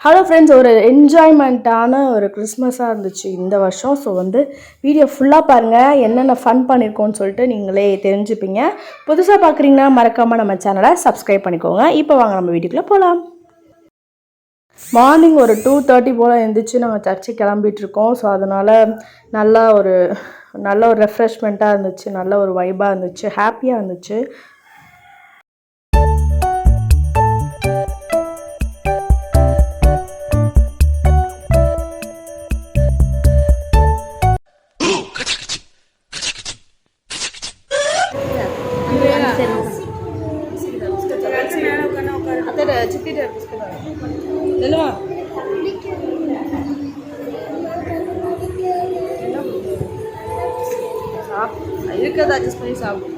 Hello friends ஒரு என்ஜாய்மெண்ட்டான ஒரு கிறிஸ்மஸாக இருந்துச்சு இந்த வருஷம். ஸோ வந்து வீடியோ ஃபுல்லாக பாருங்கள் என்னென்ன ஃபன் பண்ணியிருக்கோன்னு சொல்லிட்டு நீங்களே தெரிஞ்சுப்பீங்க. புதுசாக பார்க்குறீங்கன்னா மறக்காமல் நம்ம சேனலை சப்ஸ்கிரைப் பண்ணிக்கோங்க. இப்போ வாங்க நம்ம வீடியோக்குள்ளே போகலாம் மார்னிங் ஒரு டூ தேர்ட்டி போல் எழுந்திரிச்சு நாங்கள் சர்ச்சை கிளம்பிட்டு இருக்கோம் ஸோ அதனால் நல்லா ஒரு நல்ல ஒரு ரெஃப்ரெஷ்மெண்ட்டாக இருந்துச்சு. நல்ல ஒரு வைபாக இருந்துச்சு. ஹாப்பியாக இருந்துச்சு. இருக்கிறத அட்ஜஸ்ட் பண்ணி சாப்பிடும்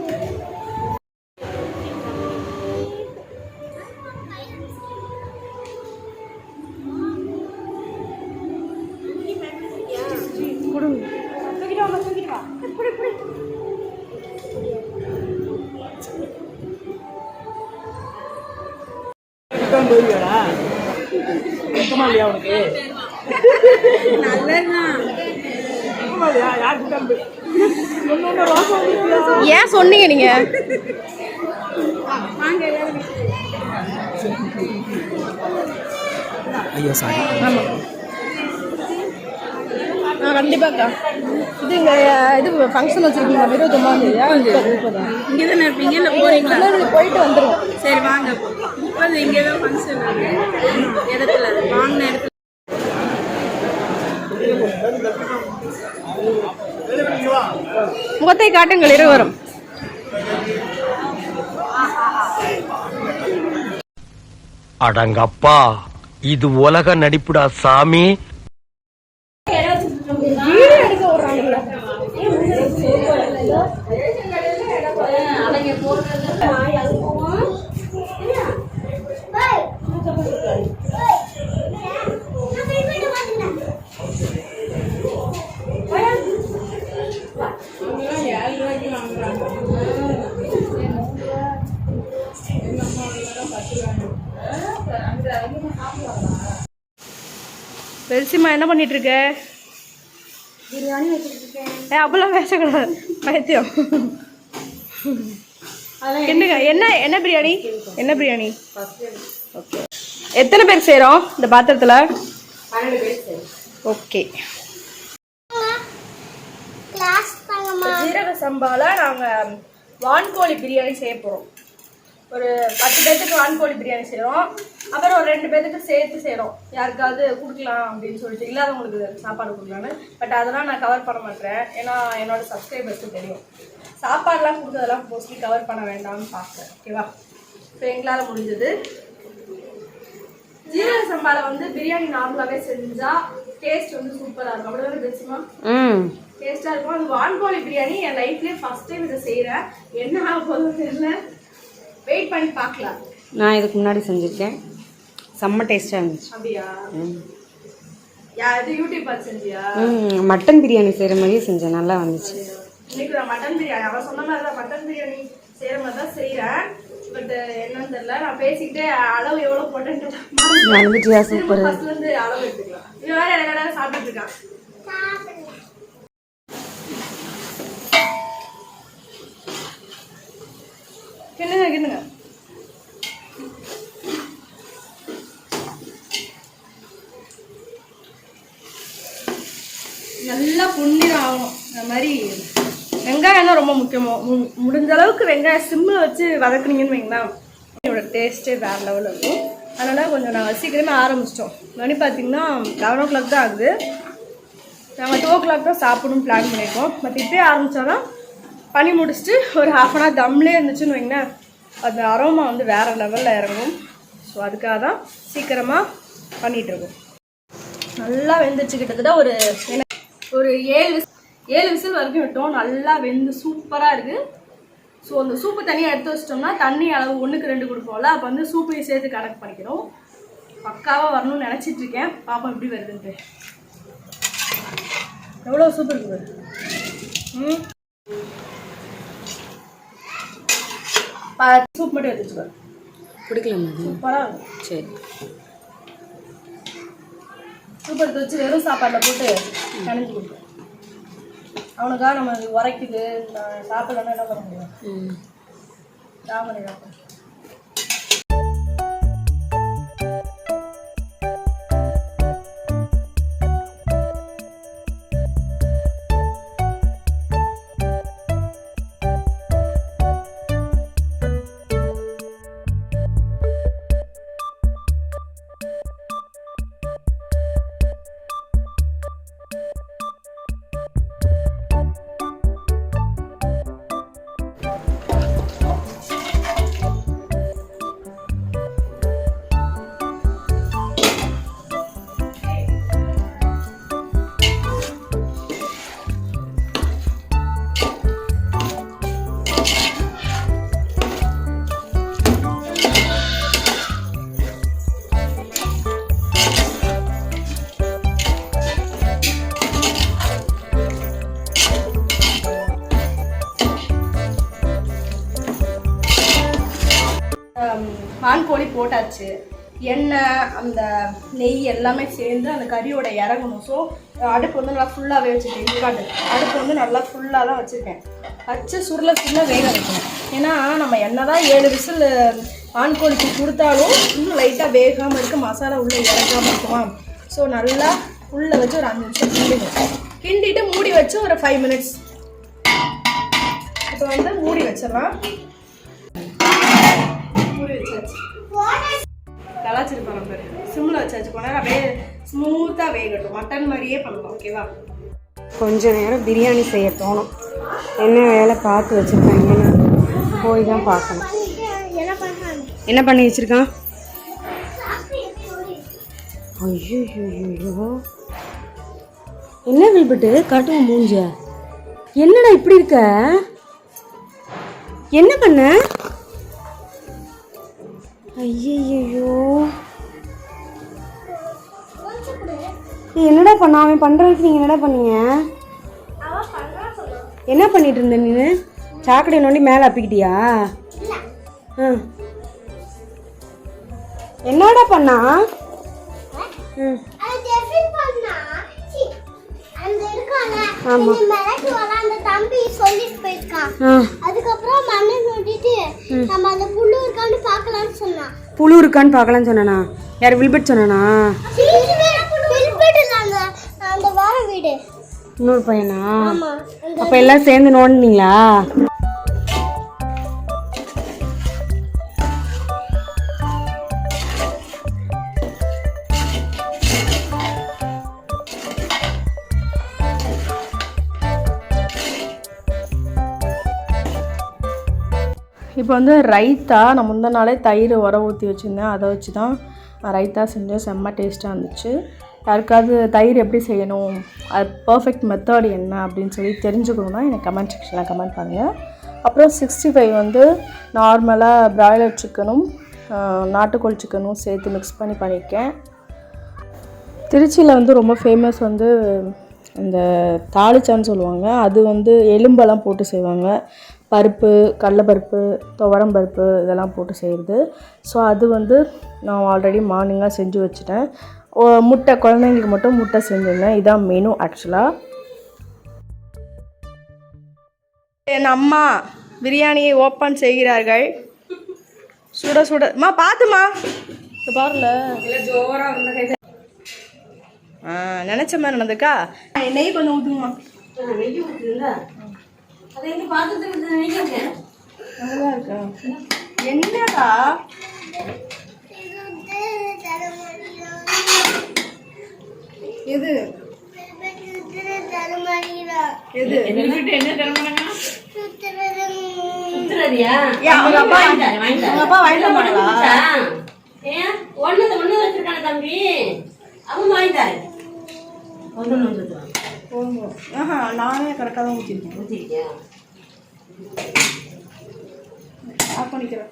கூட்டான் போயிருக்காடா வெக்கமா இல்லையா உனக்கு வெக்கமா இல்லையா வந்துருக்கியா ஏன் சொன்னீங்க நீங்கள் ஐயோ சாரி ஆ கண்டிப்பாக்கா இது இங்கே இது ஃபங்க்ஷன் வச்சுருக்கீங்க இருபத்தொம்பதாம் தேதியா முப்பதா இங்கே தானே இருப்பீங்க? இல்லை போறீங்களா? திருநெல்வேலி போயிட்டு வந்துடுவோம் சரி வாங்க. முப்பது இங்கே தான் ஃபங்க்ஷன் இடத்துல வாங்கின இடத்துல. முகத்தை காட்டுங்கள் இருவரும். அடங்கப்பா இது உலக நடிப்புடா சாமி. பெருசிமா என்ன பண்ணிட்டு இருக்க பிரியாணி ஏ அப்பெல்லாம் பேசக்கூடாது. பைத்தியம். என்னங்க என்ன என்ன பிரியாணி? என்ன பிரியாணி? ஓகே. எத்தனை பேர் செய்கிறோம் இந்த பாத்திரத்தில்? ஓகே. ஜீரக சம்பால நாங்கள் வான்கோழி பிரியாணி செய்ய போகிறோம் ஒரு பத்து பேர்த்துக்கு வான்கோழி பிரியாணி செய்கிறோம் அப்புறம் ஒரு ரெண்டு பேர்த்துக்கு சேர்த்து செய்கிறோம் யாருக்காவது கொடுக்கலாம் அப்படின்னு சொல்லிட்டு இல்லாதவங்களுக்கு சாப்பாடு கொடுக்கலான்னு பட் அதெல்லாம் நான் கவர் பண்ண மாட்டேன். ஏன்னா என்னோட சப்ஸ்கிரைபர்ஸ்க்கு தெரியும். சாப்பாடுலாம் கொடுத்ததெல்லாம் மோஸ்ட்லி கவர் பண்ண வேண்டாம்னு பார்த்தேன் ஓகேவா இப்போ எங்களால் முடிஞ்சது. ஜீரக சம்பாவில் வந்து பிரியாணி நார்மலாகவே செஞ்சால் டேஸ்ட் வந்து சூப்பராக இருக்கும். அப்படிதான் பேசுமா ம் டேஸ்டா இருக்கும். அது வான்கோழி பிரியாணி. என் லைஃப்லயே ஃபர்ஸ்ட் டைம் இதை செய்றேன். என்ன ஆக போகுதுன்னு தெரியல. வெயிட் பண்ணி பார்க்கலாம். நான் இதுக்கு முன்னாடி செஞ்சுருக்கேன். செம்ம டேஸ்ட்டாக இருந்துச்சு. அப்படியா? யா இது யூடியூப் பார்த்து செஞ்சியா? ம் மட்டன் பிரியாணி செய்கிற மாதிரியே செஞ்சேன். நல்லா வந்துச்சு. இன்னைக்கு நான் மட்டன் பிரியாணி. அவன் சொன்ன மாதிரி தான் மட்டன் பிரியாணி செய்யற மாதிரி தான் செய்றேன். பட் என்னன்னு தெரியல. நான் பேசிக்கிட்டே அளவு எவ்வளவு போட்டேன்னு மறந்துட்டியா? சூப்பர். அளவு எடுத்துக்கலாம். இவன் வேற இடையில சாப்பிட்டுட்டு இருக்கான். கிண்ணுங்க கிண்ணுங்க நல்லா பொன்னிறம் ஆகணும். இந்த மாதிரி வெங்காயம்னா ரொம்ப முக்கியமாக மு- முடிஞ்ச அளவுக்கு வெங்காயம் சிம்மில் வச்சு வதக்குனீங்கன்னு வைங்களா என்னோட டேஸ்ட்டே வேறு லெவலில் இருக்கும். அதனால் கொஞ்சம் நாங்கள் சீக்கிரமே ஆரம்பிச்சிட்டோம். மணி பார்த்தீங்கன்னா லெவன் ஓ கிளாக் தான் ஆகுது. நாங்கள் டூ ஓ கிளாக் தான் சாப்பிடணும்னு பிளான் பண்ணியிருக்கோம் பட் இப்போயே ஆரம்பித்தாலும் பண்ணி முடிச்சுட்டு ஒரு ஹாஃப் அன் ஹவர் தம்லே இருந்துச்சுன்னு வைங்களேன். அந்த அரோமா வந்து வேறு லெவலில் இறங்கும். ஸோ அதுக்காக தான் சீக்கிரமாக பண்ணிகிட்ருக்கோம் நல்லா வெந்துச்சு கிட்டத்தட்ட ஒரு ஒரு ஏழு ஏழு விசில் வரைக்கும் விட்டோம். நல்லா வெந்து சூப்பராக இருக்குது ஸோ அந்த சூப்பு தனியாக எடுத்து வச்சிட்டோம்னா தண்ணி அளவு ஒன்றுக்கு ரெண்டு கொடுப்போம்ல. அப்போ வந்து சூப்பையும் சேர்த்து கணக்கு பண்ணிக்கிறோம். பக்காவாக வரணும்னு நினச்சிட்ருக்கேன் பாப்பா எப்படி வருதுன்ட்டு. எவ்வளோ சூப்பர் இருக்குது ம். சூப் மட்டும் எடுத்துச்சுக்கோ பிடிக்கல சூப்பராக இருக்கும். சரி. சூப் எடுத்து வச்சு வெறும் சாப்பாட்டில் போட்டு கணிஞ்சு கொடுப்பேன் அவனுக்காக நம்ம உரைக்குது நான் சாப்பிடலன்னா என்ன பண்ண முடியும்? நான் பண்ணிடுறேன் கோழி போட்டாச்சு. எண்ணெய் அந்த நெய் எல்லாமே சேர்ந்து அந்த கறியோட இறங்கணும் ஸோ அடுப்பு வந்து நல்லா ஃபுல்லாகவே வச்சுருக்கேன். இங்காண்டு அடுப்பு வந்து நல்லா ஃபுல்லாக தான் வச்சுருக்கேன். வச்சு சுருள சுருள வேக வைக்கணும். ஏன்னா நம்ம என்ன தான் ஏழு விசில் வான்கோழிக்கு கொடுத்தாலும் இன்னும் லைட்டாக வேகாமல் இருக்க மசாலா உள்ளே இறக்காமல் இருக்குமா? ஸோ நல்லா உள்ளே வச்சு ஒரு அஞ்சு நிமிஷம் கிண்டிடும் கிண்டிட்டு மூடி வச்சு ஒரு ஃபைவ் மினிட்ஸ் இப்போ வந்து மூடி வச்சிடலாம். மூடி வச்சாச்சு. கலாச்சிருப்பாங்க பாரு. சிம்மில் வச்சாச்சு. போனா அப்படியே ஸ்மூத்தாக வேகட்டும். மட்டன் மாதிரியே பண்ணலாம் ஓகேவா கொஞ்ச நேரம் பிரியாணி செய்ய தோணும். என்ன வேலை பார்த்து வச்சுருக்காங்கன்னு போய் தான் பார்க்கணும். என்ன பண்ணி வச்சிருக்கான்? ஐயோ ஐயோ என்ன வில்பட்டு? காட்டுவோம் மூஞ்ச என்னடா இப்படி இருக்க? என்ன பண்ண? ஐயோ என்னடா பண்ண? அவன் பண்றதுக்கு நீங்க என்னடா பண்ணீங்க? என்ன பண்ணிட்டு இருந்த நீ சாக்கடை நோண்டி மேலே அப்பிக்கிட்டியா? ஆ. என்னடா பண்ணா? ம். ஆமா. தம்பி சொல்லிட்டு போயிருக்கான். அதுக்கப்புறம் மண்ணை நோண்டிட்டு நம்ம அந்த புல்லு இருக்கான்னு பார்க்கலாம்னு சொன்னான். புழு இருக்கான்னு பார்க்கலான்னு சொன்னானா? யார் வில்பட் சொன்னானா? அந்த வார வீடு. இன்னொரு பையனா? அப்போ எல்லாம் சேர்ந்து நோண்டினீங்களா? இப்போ வந்து ரைத்தா நான் முந்தின நாளே தயிர் உர ஊற்றி வச்சுருந்தேன். அதை வச்சு தான் நான் ரைத்தா செஞ்சேன். செம்ம டேஸ்ட்டாக இருந்துச்சு. யாருக்காவது தயிர் எப்படி செய்யணும்? அது பர்ஃபெக்ட் மெத்தட் என்ன அப்படின்னு சொல்லி தெரிஞ்சுக்கணுன்னா எனக்கு கமெண்ட் செக்ஷனில் கமெண்ட் பண்ணுங்கள் அப்புறம் சிக்ஸ்டி ஃபைவ் வந்து நார்மலாக பிராய்லர் சிக்கனும் நாட்டுக்கோழி சிக்கனும் சேர்த்து மிக்ஸ் பண்ணி பண்ணியிருக்கேன். திருச்சியில் வந்து ரொம்ப ஃபேமஸ் வந்து இந்த தாளிச்சான்னு சொல்லுவாங்க. அது வந்து எலும்பெல்லாம் போட்டு செய்வாங்க. பருப்பு கடலப்பருப்பு துவரம் பருப்பு இதெல்லாம் போட்டு செய்கிறது ஸோ அது வந்து நான் ஆல்ரெடி மார்னிங்காக செஞ்சு வச்சுட்டேன். ஓ, முட்டை குழந்தைங்களுக்கு மட்டும் முட்டை செஞ்சுருந்தேன். இதான் மெனு ஆக்சுவலாக என் அம்மா பிரியாணியை ஓப்பன் செய்கிறார்கள். சுட சுட. அம்மா பார்த்துமா இது பாருல. ஆ நினச்ச மாதிரி நடந்திருக்கா? நெய் கொஞ்சம் இருக்கா என்னடா? எது? எது? ஏன் அவங்க அப்பா அவங்க அப்பா வாங்கிட்டு வந்தாங்களா? ஒண்ணு ஒண்ணு வச்சிருக்கான தம்பி. அவன் வாங்கிட்டாரு. ஒண்ணு ஒண்ணு ஓஹோ ஆஹா நானே கரெக்டாக தான் ஊற்றிருக்கேன் ஊத்திருக்கியா ஆஃப் பண்ணிக்கிறேன்.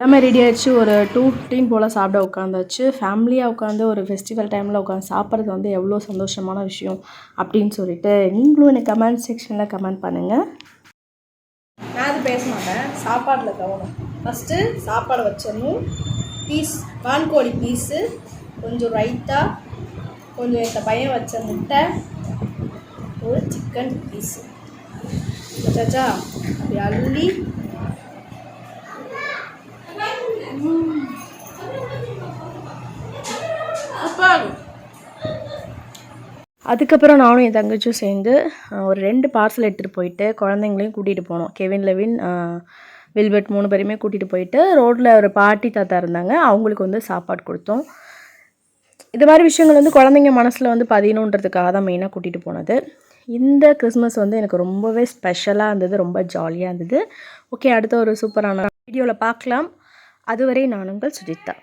எல்லாமே ரெடி ஆயிடுச்சு. ஒரு டூ ஃபிஃப்டீன் போல் சாப்பிட உட்காந்தாச்சு ஃபேமிலியாக உட்காந்து ஒரு ஃபெஸ்டிவல் டைமில் உட்காந்து சாப்பிட்றது வந்து எவ்வளோ சந்தோஷமான விஷயம் அப்படின்னு சொல்லிட்டு நீங்களும் எனக்கு கமெண்ட் செக்ஷனில் கமெண்ட் பண்ணுங்கள் நான் அது பேச மாட்டேன். சாப்பாட்டில் கவனம். ஃபஸ்ட்டு சாப்பாடை வச்சிடணும். பீஸ் வான்கோழி பீஸு கொஞ்சம் ரைத்தா கொஞ்சம் இந்த பையன் வச்ச முட்டை ஒரு சிக்கன் பீஸு வச்சாச்சா அப்படி அள்ளி. அதுக்கப்புறம் நானும் என் தங்கச்சியும் சேர்ந்து ஒரு ரெண்டு பார்சல் எடுத்துகிட்டு போயிட்டு குழந்தைங்களையும் கூட்டிகிட்டு போனோம். கெவின் லெவின் வில்பர்ட் மூணு பேரையுமே கூட்டிகிட்டு போயிட்டு ரோட்டில் ஒரு பாட்டி தாத்தா இருந்தாங்க. அவங்களுக்கு வந்து சாப்பாடு கொடுத்தோம். இது மாதிரி விஷயங்கள் வந்து குழந்தைங்க மனசில் வந்து பதியணுன்றதுக்காக தான் மெயினாக கூட்டிகிட்டு போனது. இந்த கிறிஸ்மஸ் வந்து எனக்கு ரொம்பவே ஸ்பெஷலாக இருந்தது ரொம்ப ஜாலியாக இருந்தது. ஓகே அடுத்த ஒரு சூப்பரான வீடியோவில் பார்க்கலாம். அதுவரை நான் உங்கள் சுஜிதா.